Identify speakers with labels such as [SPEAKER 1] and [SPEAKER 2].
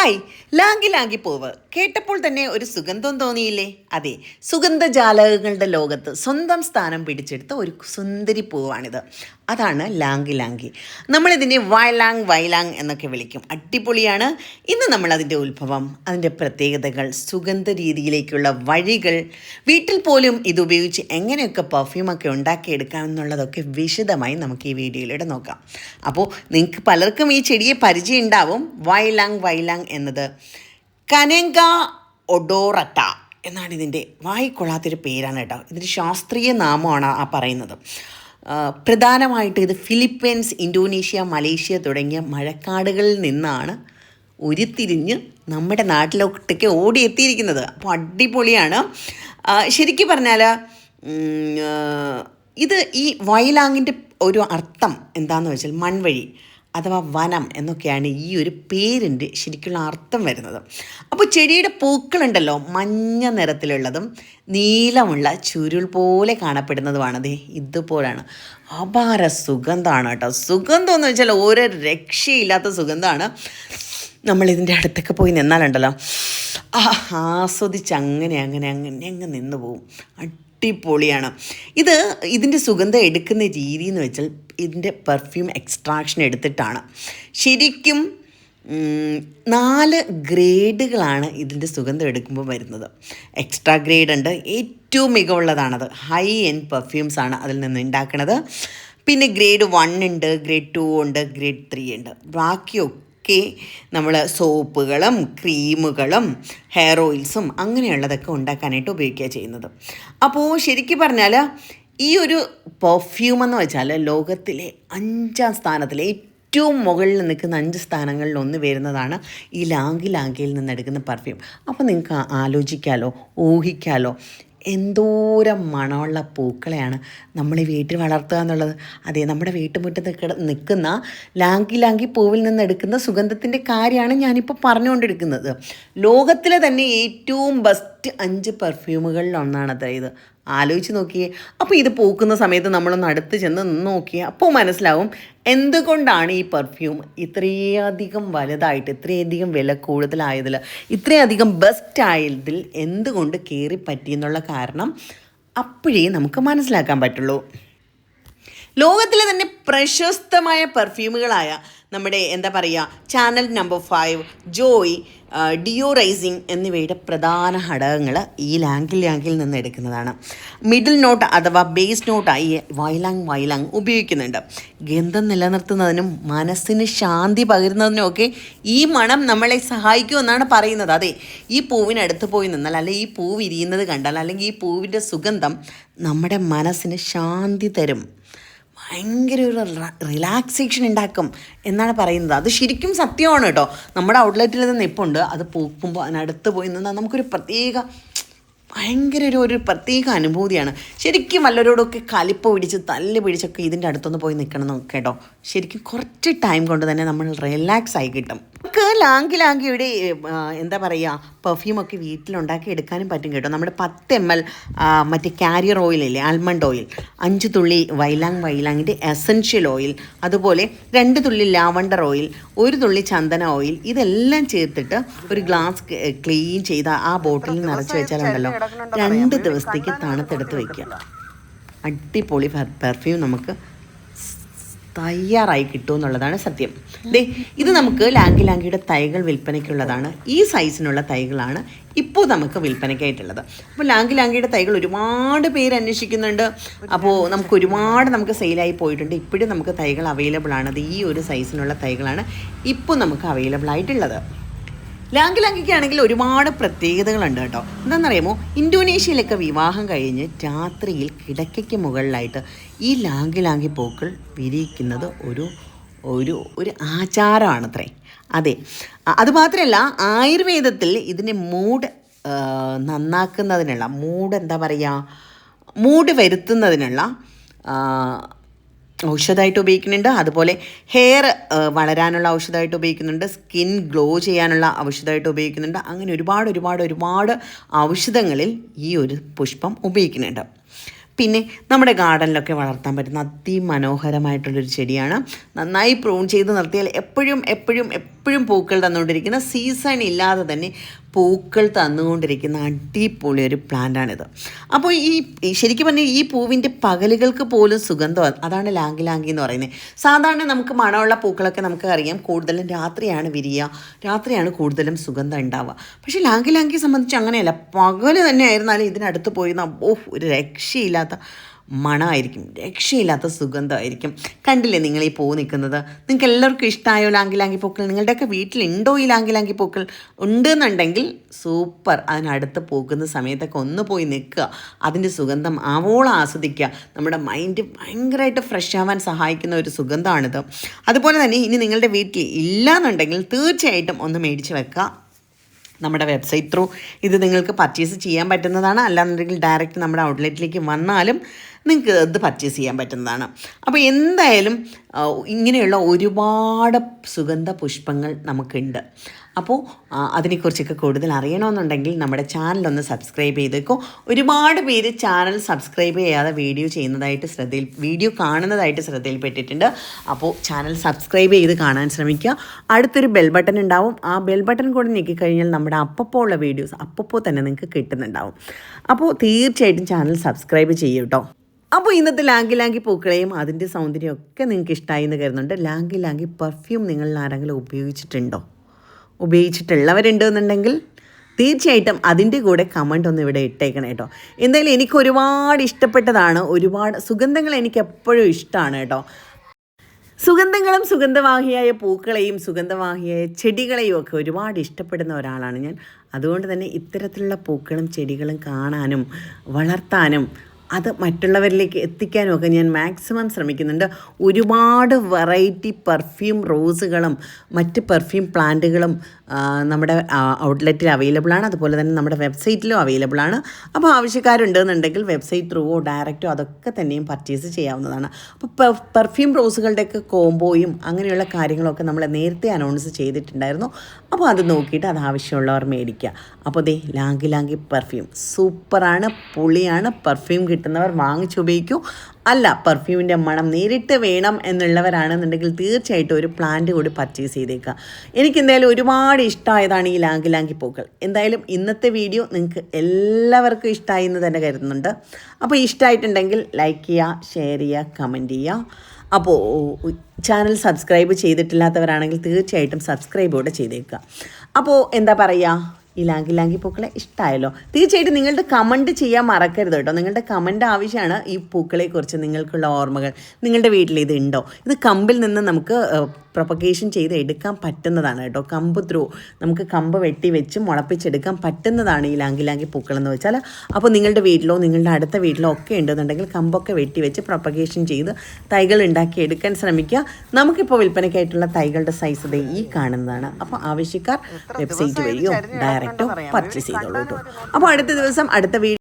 [SPEAKER 1] Hi. Lanky lanky പൂവ്. കേട്ടപ്പോൾ തന്നെ ഒരു സുഗന്ധം തോന്നിയില്ലേ? അതെ സുഗന്ധജാലകങ്ങളുടെ ലോകത്ത് സ്വന്തം സ്ഥാനം പിടിച്ചെടുത്ത ഒരു സുന്ദരി പൂവാണിത്. അതാണ് ലാങ്കി ലാങ്കി. നമ്മളിതിനെ വയലാങ് വയലാങ് എന്നൊക്കെ വിളിക്കും. അടിപൊളിയാണ്. ഇന്ന് നമ്മൾ അതിന്റെ ഉത്ഭവം അതിന്റെ പ്രത്യേകതകൾ സുഗന്ധ രീതിയിലേക്കുള്ള വഴികൾ വീട്ടിൽ പോലും ഇത് ഉപയോഗിച്ച് എങ്ങനെയൊക്കെ പെർഫ്യൂമൊക്കെ ഉണ്ടാക്കിയെടുക്കാം എന്നുള്ളതൊക്കെ വിശദമായി നമുക്ക് ഈ വീഡിയോയിലൂടെ നോക്കാം. അപ്പോൾ നിങ്ങൾക്ക് പലർക്കും ഈ ചെടിയെ പരിചയം ഉണ്ടാവും. വയലാങ് വയലാങ് എന്നത് കനങ്ക ഒഡോറട്ട എന്നാണ് ഇതിന്റെ വായിക്കൊള്ളാത്തൊരു പേരാണ് കേട്ടോ. ഇതിന്റെ ശാസ്ത്രീയ നാമമാണ് ആ പറയുന്നത്. പ്രധാനമായിട്ട് ഇത് ഫിലിപ്പീൻസ് ഇന്തോനേഷ്യ മലേഷ്യ തുടങ്ങിയ മഴക്കാടുകളിൽ നിന്നാണ് ഉരുത്തിരിഞ്ഞ് നമ്മുടെ നാട്ടിലോട്ടേക്ക് ഓടിയെത്തിയിരിക്കുന്നത്. അപ്പോൾ അടിപൊളിയാണ്. ശരിക്കും പറഞ്ഞാൽ ഇത് ഈ വയലാങ്ങിന്റെ ഒരു അർത്ഥം എന്താണെന്ന് വെച്ചാൽ മൺവഴി. അഥവാ വനം എന്നൊക്കെയാണ് ഈ ഒരു പേരിന്റെ ശരിക്കുള്ള അർത്ഥം വരുന്നത്. അപ്പോൾ ചെടിയുടെ പൂക്കളുണ്ടല്ലോ മഞ്ഞ നിറത്തിലുള്ളതും നീളമുള്ള ചുരുൾ പോലെ കാണപ്പെടുന്നതുമാണ്. ദേ ഇതുപോലാണ്. അപാര സുഗന്ധമാണ് കേട്ടോ. സുഗന്ധം എന്ന് വെച്ചാൽ ഓരോ രക്ഷയില്ലാത്ത സുഗന്ധമാണ്. നമ്മൾ ഇതിന്റെ അടുത്തൊക്കെ പോയി നിന്നാലുണ്ടല്ലോ. ആസ്വദിച്ച് അങ്ങനെ അങ്ങനെ അങ്ങനെ അങ്ങ് നിന്ന് പോവും. അടിപൊളിയാണ്. ഇത് ഇതിന്റെ സുഗന്ധം എടുക്കുന്ന രീതി എന്ന് വെച്ചാൽ ഇതിന്റെ പെർഫ്യൂം എക്സ്ട്രാക്ഷൻ എടുത്തിട്ടാണ്. ശരിക്കും നാല് ഗ്രേഡുകളാണ് ഇതിന്റെ സുഗന്ധം എടുക്കുമ്പോൾ വരുന്നത്. എക്സ്ട്രാ ഗ്രേഡ് ഉണ്ട്. ഏറ്റവും മികവുള്ളതാണത്. ഹൈ എൻഡ് പെർഫ്യൂംസ് ആണ് അതിൽ നിന്ന് ഉണ്ടാക്കുന്നത് പിന്നെ ഗ്രേഡ് വൺ ഉണ്ട് ഗ്രേഡ് ടു ഉണ്ട് ഗ്രേഡ് ത്രീ ഉണ്ട്. ബാക്കിയൊക്കെ നമ്മൾ സോപ്പുകളും ക്രീമുകളും ഹെയർ ഓയിൽസും അങ്ങനെയുള്ളതൊക്കെ ഉണ്ടാക്കാനായിട്ട് ഉപയോഗിക്കുക ചെയ്യുന്നത്. അപ്പോൾ ശരിക്കും പറഞ്ഞാൽ ഈ ഒരു പെർഫ്യൂം എന്ന് വെച്ചാൽ ലോകത്തിലെ അഞ്ചാം സ്ഥാനത്തിലെ ഏറ്റവും മുകളിൽ നിൽക്കുന്ന അഞ്ച് സ്ഥാനങ്ങളിൽ ഒന്ന് വരുന്നതാണ് ഈ ലാങ്കി ലാങ്കിയിൽ നിന്ന് എടുക്കുന്ന പെർഫ്യൂം അപ്പോൾ നിങ്ങൾക്ക് ആലോചിക്കാലോ ഊഹിക്കാലോ എന്തോരം മണമുള്ള പൂക്കളെയാണ് നമ്മൾ വീട്ടിൽ വളർത്തുക എന്നുള്ളത്. അതെ നമ്മുടെ വീട്ടുമുറ്റത്ത് നിൽക്കുന്ന ലാങ്കി ലാങ്കി പൂവിൽ നിന്ന് എടുക്കുന്ന സുഗന്ധത്തിന്റെ കാര്യമാണ് ഞാനിപ്പോൾ പറഞ്ഞുകൊണ്ടിരിക്കുന്നത്. ലോകത്തിലെ തന്നെ ഏറ്റവും ബെസ്റ്റ് അഞ്ച് പെർഫ്യൂമുകളിൽ ഒന്നാണത് ഇത്. ആലോചിച്ച് നോക്കിയേ. അപ്പോൾ ഇത് പൂക്കുന്ന സമയത്ത് നമ്മളൊന്ന് അടുത്ത് ചെന്ന് നോക്കിയേ. അപ്പോൾ മനസ്സിലാവും എന്തുകൊണ്ടാണ് ഈ പെർഫ്യൂം ഇത്രയധികം വലുതായിട്ട് ഇത്രയധികം വില കൂടുതലായതിൽ ഇത്രയധികം ബെസ്റ്റ് ആയതിൽ എന്തുകൊണ്ട് കയറി പറ്റി എന്നുള്ള കാരണം അപ്പോഴേ നമുക്ക് മനസ്സിലാക്കാൻ പറ്റുള്ളൂ. ലോകത്തിലെ തന്നെ പ്രശസ്തമായ പെർഫ്യൂമുകളായ നമ്മുടെ എന്താ പറയുക Chanel number five Joy Dior rising Dior rising എന്നിവയുടെ പ്രധാന ഘടകങ്ങൾ ഈ ലാങ്കിൽ ലാംഗിൽ നിന്ന് എടുക്കുന്നതാണ്. മിഡിൽ നോട്ട് അഥവാ ബേസ് നോട്ടായി വയലാങ് വയലാങ് ഉപയോഗിക്കുന്നുണ്ട്. ഗന്ധം നിലനിർത്തുന്നതിനും മനസ്സിന് ശാന്തി പകരുന്നതിനും ഒക്കെ ഈ മണം നമ്മളെ സഹായിക്കുമെന്നാണ് പറയുന്നത്. അതെ ഈ പൂവിനടുത്ത് പോയി നിന്നാൽ അല്ലെങ്കിൽ ഈ പൂ വിരിയുന്നത് കണ്ടാൽ അല്ലെങ്കിൽ ഈ പൂവിന്റെ സുഗന്ധം നമ്മുടെ മനസ്സിന് ശാന്തി തരും. ഭയങ്കര ഒരു റിലാക്സേഷൻ ഉണ്ടാക്കും എന്നാണ് പറയുന്നത്. അത് ശരിക്കും സത്യമാണ് കേട്ടോ. നമ്മുടെ ഔട്ട്ലെറ്റിൽ നിന്ന് ഇപ്പോൾ ഉണ്ട് അത് പൂക്കുമ്പോൾ അതിനടുത്ത് പോയി നിന്നാൽ നമുക്കൊരു പ്രത്യേക ഭയങ്കര ഒരു ഒരു പ്രത്യേക അനുഭൂതിയാണ്. ശരിക്കും വല്ലവരോടൊക്കെ കലിപ്പ് പിടിച്ച് തല്ല് പിടിച്ചൊക്കെ ഇതിന്റെ അടുത്തൊന്ന് പോയി നിൽക്കണം കേട്ടോ. ശരിക്കും കുറച്ച് ടൈം കൊണ്ട് തന്നെ നമ്മൾ റിലാക്സ് ആയി കിട്ടും. നമുക്ക് ലാങ്കി ലാങ്കിയുടെ എന്താ പറയുക പെർഫ്യൂമൊക്കെ വീട്ടിലുണ്ടാക്കി എടുക്കാനും പറ്റും കേട്ടോ. നമ്മുടെ പത്ത് എം എൽ മറ്റേ കാരിയർ ഓയിലില്ലേ ആൽമണ്ട് ഓയിൽ അഞ്ച് തുള്ളി വൈലാങ് വൈലാങ്ങിന്റെ എസൻഷ്യൽ ഓയിൽ അതുപോലെ രണ്ട് തുള്ളി ലാവണ്ടർ ഓയിൽ ഒരു തുള്ളി ചന്ദന ഓയിൽ ഇതെല്ലാം ചേർത്തിട്ട് ഒരു ഗ്ലാസ് ക്ലീൻ ചെയ്ത ആ ബോട്ടിലിൽ നിറച്ച് വെച്ചാലുണ്ടല്ലോ. രണ്ട് ദിവസത്തേക്ക് തണുത്തെടുത്ത് വയ്ക്കുക അടിപൊളി പെർഫ്യൂം നമുക്ക് തയ്യാറായി കിട്ടും എന്നുള്ളതാണ് സത്യം. ദേ ഇത് നമുക്ക് ലാങ്കി ലാങ്കിയുടെ തൈകൾ വിൽപ്പനയ്ക്കുള്ളതാണ്. ഈ സൈസിനുള്ള തൈകളാണ് ഇപ്പോൾ നമുക്ക് വിൽപ്പനയ്ക്കായിട്ടുള്ളത്. അപ്പോൾ ലാങ്കി ലാങ്കിയുടെ തൈകൾ ഒരുപാട് പേര് അന്വേഷിക്കുന്നുണ്ട്. അപ്പോൾ നമുക്ക് ഒരുപാട് നമുക്ക് സെയിലായി പോയിട്ടുണ്ട്. ഇപ്പോഴും നമുക്ക് തൈകൾ അവൈലബിൾ ആണ്. അത് ഈ ഒരു സൈസിനുള്ള തൈകളാണ് ഇപ്പോൾ നമുക്ക് അവൈലബിൾ ആയിട്ടുള്ളത്. ലാങ്കി ലാങ്കിക്കാണെങ്കിൽ ഒരുപാട് പ്രത്യേകതകളുണ്ട് കേട്ടോ. എന്താണെന്നറിയാമോ? ഇന്തോനേഷ്യയിലൊക്കെ വിവാഹം കഴിഞ്ഞ് രാത്രിയിൽ കിടക്കയ്ക്ക് മുകളിലായിട്ട് ഈ ലാങ്കി ലാങ്കി പൂക്കൾ വിരിയിക്കുന്നത് ഒരു ഒരു ഒരു ആചാരമാണത്രേ. അതെ. അതുമാത്രമല്ല ആയുർവേദത്തിൽ ഇതിനെ മൂഡ് നന്നാക്കുന്നതിനുള്ള മൂഡ് എന്താ പറയുക മൂഡ് വരുത്തുന്നതിനുള്ള ഔഷധമായിട്ട് ഉപയോഗിക്കുന്നുണ്ട്. അതുപോലെ ഹെയർ വളരാനുള്ള ഔഷധമായിട്ട് ഉപയോഗിക്കുന്നുണ്ട്. സ്കിൻ ഗ്ലോ ചെയ്യാനുള്ള ഔഷധമായിട്ട് ഉപയോഗിക്കുന്നുണ്ട്. അങ്ങനെ ഒരുപാട് ഒരുപാട് ഒരുപാട് ഔഷധങ്ങളിൽ ഈ ഒരു പുഷ്പം ഉപയോഗിക്കുന്നുണ്ട്. പിന്നെ നമ്മുടെ ഗാർഡനിലൊക്കെ വളർത്താൻ പറ്റുന്ന അതിമനോഹരമായിട്ടുള്ളൊരു ചെടിയാണ്. നന്നായി പ്രൂൺ ചെയ്ത് നിർത്തിയാൽ എപ്പോഴും എപ്പോഴും എപ്പോഴും പൂക്കൾ തന്നുകൊണ്ടിരിക്കുന്ന സീസൺ ഇല്ലാതെ തന്നെ പൂക്കൾ തന്നുകൊണ്ടിരിക്കുന്ന അടിപൊളി ഒരു പ്ലാന്റാണിത് അപ്പോൾ ഈ ശരിക്കും പറഞ്ഞാൽ ഈ പൂവിന്റെ പകലുകൾക്ക് പോലും സുഗന്ധം അതാണ് ലാങ്കി ലാങ്കി എന്ന് പറയുന്നത്. സാധാരണ നമുക്ക് മണമുള്ള പൂക്കളൊക്കെ നമുക്ക് അറിയാം കൂടുതലും രാത്രിയാണ് വിരിയുക രാത്രിയാണ് കൂടുതലും സുഗന്ധം ഉണ്ടാവുക. പക്ഷേ ലാങ്കി ലാങ്കിയെ സംബന്ധിച്ച് അങ്ങനെയല്ല പകൽ തന്നെ ആയിരുന്നാലും ഇതിനടുത്ത് പോയി ഓഹ് ഒരു രക്ഷയില്ലാത്ത മണമായിരിക്കും രക്ഷയില്ലാത്ത സുഗന്ധമായിരിക്കും. കണ്ടില്ലേ നിങ്ങൾ ഈ പൂ നിൽക്കുന്നത്? നിങ്ങൾക്ക് എല്ലാവർക്കും ഇഷ്ടമായോ ലാങ്കി ലാങ്കി പൂക്കൾ? നിങ്ങളുടെയൊക്കെ വീട്ടിലുണ്ടോ ഈ ലാങ്കിലാങ്കി പൂക്കൾ പൂക്കൾ? ഉണ്ടെന്നുണ്ടെങ്കിൽ സൂപ്പർ. അതിനടുത്ത് പോകുന്ന സമയത്തൊക്കെ ഒന്ന് പോയി നിൽക്കുക. അതിന്റെ സുഗന്ധം ആവോളം ആസ്വദിക്കുക. നമ്മുടെ മൈൻഡ് ഭയങ്കരമായിട്ട് ഫ്രഷ് ആവാൻ സഹായിക്കുന്ന ഒരു സുഗന്ധമാണിത്. അതുപോലെ തന്നെ ഇനി നിങ്ങളുടെ വീട്ടിൽ ഇല്ലയെന്നുണ്ടെങ്കിൽ തീർച്ചയായിട്ടും ഒന്ന് മേടിച്ച് വെക്കുക. നമ്മുടെ വെബ്സൈറ്റ് ത്രൂ ഇത് നിങ്ങൾക്ക് പർച്ചേസ് ചെയ്യാൻ പറ്റുന്നതാണ്. അല്ലാന്നുണ്ടെങ്കിൽ ഡയറക്റ്റ് നമ്മുടെ ഔട്ട്ലെറ്റിലേക്ക് വന്നാലും നിങ്ങൾക്ക് ഇത് പർച്ചേസ് ചെയ്യാൻ പറ്റുന്നതാണ്. അപ്പോൾ എന്തായാലും ഇങ്ങനെയുള്ള ഒരുപാട് സുഗന്ധ പുഷ്പങ്ങൾ നമുക്കുണ്ട് അപ്പോൾ അതിനെക്കുറിച്ചൊക്കെ കൂടുതൽ അറിയണമെന്നുണ്ടെങ്കിൽ നമ്മുടെ ചാനലൊന്ന് സബ്സ്ക്രൈബ് ചെയ്തേക്കോ. ഒരുപാട് പേര് ചാനൽ സബ്സ്ക്രൈബ് ചെയ്യാതെ വീഡിയോ ചെയ്യുന്നതായിട്ട് ശ്രദ്ധയിൽ വീഡിയോ കാണുന്നതായിട്ട് ശ്രദ്ധയിൽപ്പെട്ടിട്ടുണ്ട്. അപ്പോൾ ചാനൽ സബ്സ്ക്രൈബ് ചെയ്ത് കാണാൻ ശ്രമിക്കുക. അടുത്തൊരു ബെൽ ബട്ടൺ ഉണ്ടാവും. ആ ബെൽ ബട്ടൺ കൂടെ ഞെക്കിക്കഴിഞ്ഞാൽ നമ്മുടെ അപ്പപ്പോൾ ഉള്ള വീഡിയോസ് അപ്പപ്പോൾ തന്നെ നിങ്ങൾക്ക് കിട്ടുന്നുണ്ടാവും. അപ്പോൾ തീർച്ചയായിട്ടും ചാനൽ സബ്സ്ക്രൈബ് ചെയ്യൂ കേട്ടോ അപ്പോൾ ഇന്നത്തെ ലാങ്കി ലാങ്കി പൂക്കളെയും അതിന്റെ സൗന്ദര്യമൊക്കെ നിങ്ങൾക്ക് ഇഷ്ടമായി എന്ന് കരുതുന്നുണ്ട്. ലാങ്കി ലാങ്കി പെർഫ്യൂം നിങ്ങളിൽ ആരെങ്കിലും ഉപയോഗിച്ചിട്ടുണ്ടോ? ഉപയോഗിച്ചിട്ടുള്ളവരുണ്ട് എന്നുണ്ടെങ്കിൽ തീർച്ചയായിട്ടും അതിന്റെ കൂടെ കമന്റ് ഒന്ന് ഇവിടെ ഇട്ടേക്കണം കേട്ടോ. എന്തായാലും എനിക്ക് ഒരുപാട് ഇഷ്ടപ്പെട്ടതാണ്. ഒരുപാട് സുഗന്ധങ്ങൾ എനിക്ക് എപ്പോഴും ഇഷ്ടമാണ് കേട്ടോ. സുഗന്ധങ്ങളും സുഗന്ധവാഹിയായ പൂക്കളെയും സുഗന്ധവാഹിയായ ചെടികളെയും ഒക്കെ ഒരുപാട് ഇഷ്ടപ്പെടുന്ന ഒരാളാണ് ഞാൻ. അതുകൊണ്ട് തന്നെ ഇത്തരത്തിലുള്ള പൂക്കളും ചെടികളും കാണാനും വളർത്താനും അത് മറ്റുള്ളവരിലേക്ക് എത്തിക്കാനുമൊക്കെ ഞാൻ മാക്സിമം ശ്രമിക്കുന്നുണ്ട്. ഒരുപാട് വെറൈറ്റി പെർഫ്യൂം റോസുകളും മറ്റ് പെർഫ്യൂം പ്ലാന്റുകളും നമ്മുടെ ഔട്ട്ലെറ്റിൽ അവൈലബിൾ ആണ്. അതുപോലെ തന്നെ നമ്മുടെ വെബ്സൈറ്റിലും അവൈലബിൾ ആണ്. അപ്പോൾ ആവശ്യക്കാരുണ്ടെന്നുണ്ടെങ്കിൽ വെബ്സൈറ്റ് ത്രൂവോ ഡയറക്റ്റോ അതൊക്കെ തന്നെയും പർച്ചേസ് ചെയ്യാവുന്നതാണ്. അപ്പോൾ പെർഫ്യൂം റോസുകളുടെയൊക്കെ കോംബോയും അങ്ങനെയുള്ള കാര്യങ്ങളൊക്കെ നമ്മൾ നേരത്തെ അനൗൺസ് ചെയ്തിട്ടുണ്ടായിരുന്നു. അപ്പോൾ അത് നോക്കിയിട്ട് അത് ആവശ്യമുള്ളവർ മേടിക്കുക. അപ്പോൾ ദേ ലാങ്കി ലാങ്കി പെർഫ്യൂം സൂപ്പറാണ് പുളിയാണ്. പെർഫ്യൂം കിട്ടുന്നവർ വാങ്ങിച്ചുപയോഗിക്കൂ. അല്ല പെർഫ്യൂമിന്റെ മണം നേരിട്ട് വേണം എന്നുള്ളവരാണെന്നുണ്ടെങ്കിൽ തീർച്ചയായിട്ടും ഒരു പ്ലാന്റ് കൂടി പർച്ചേസ് ചെയ്തേക്കുക. എനിക്ക് എന്തായാലും ഒരുപാട് ഇഷ്ടമായതാണ് ഈ ലാങ്കി ലാങ്കി പൂക്കൾ. എന്തായാലും ഇന്നത്തെ വീഡിയോ നിങ്ങൾക്ക് എല്ലാവർക്കും ഇഷ്ടമായി എന്ന് തന്നെ കരുതുന്നുണ്ട്. അപ്പോൾ ഇഷ്ടമായിട്ടുണ്ടെങ്കിൽ ലൈക്ക് ചെയ്യുക ഷെയർ ചെയ്യുക കമന്റ് ചെയ്യുക. അപ്പോൾ ചാനൽ സബ്സ്ക്രൈബ് ചെയ്തിട്ടില്ലാത്തവരാണെങ്കിൽ തീർച്ചയായിട്ടും സബ്സ്ക്രൈബ് കൂടെ ചെയ്തേക്കുക. അപ്പോൾ എന്താ പറയുക? ഈ ലാങ്കി ലാങ്കി പൂക്കളെ ഇഷ്ടമായല്ലോ തീർച്ചയായിട്ടും നിങ്ങളുടെ കമന്റ് ചെയ്യാൻ മറക്കരുത് കേട്ടോ. നിങ്ങളുടെ കമന്റ് ആവശ്യമാണ് ഈ പൂക്കളെക്കുറിച്ച് നിങ്ങൾക്കുള്ള ഓർമ്മകൾ. നിങ്ങളുടെ വീട്ടിൽ ഇത് ഉണ്ടോ? ഇത് കമ്പിൽ നിന്ന് നമുക്ക് പ്രൊപ്പഗേഷൻ ചെയ്ത് എടുക്കാൻ പറ്റുന്നതാണ് കേട്ടോ. കമ്പ് ത്രൂ നമുക്ക് കമ്പ് വെട്ടി വെച്ച് മുളപ്പിച്ചെടുക്കാൻ പറ്റുന്നതാണ് ഈ ലാങ്കി ലാങ്കി പൂക്കളെന്ന് വെച്ചാൽ അപ്പോൾ നിങ്ങളുടെ വീട്ടിലോ നിങ്ങളുടെ അടുത്ത വീട്ടിലോ ഒക്കെ ഉണ്ടെന്നുണ്ടെങ്കിൽ കമ്പൊക്കെ വെട്ടി വെച്ച് പ്രൊപ്പഗേഷൻ ചെയ്ത് തൈകൾ ഉണ്ടാക്കി എടുക്കാൻ ശ്രമിക്കുക. നമുക്കിപ്പോൾ വിൽപ്പനയ്ക്കായിട്ടുള്ള തൈകളുടെ സൈസ് ദേ ഈ കാണുന്നതാണ്. അപ്പോൾ ആവശ്യക്കാർ വെബ്സൈറ്റ് വഴിയോ ഡയറക്റ്റോ പർച്ചേസ് ചെയ്തോളൂ കേട്ടോ. അപ്പോൾ അടുത്ത ദിവസം അടുത്ത വീഡിയോ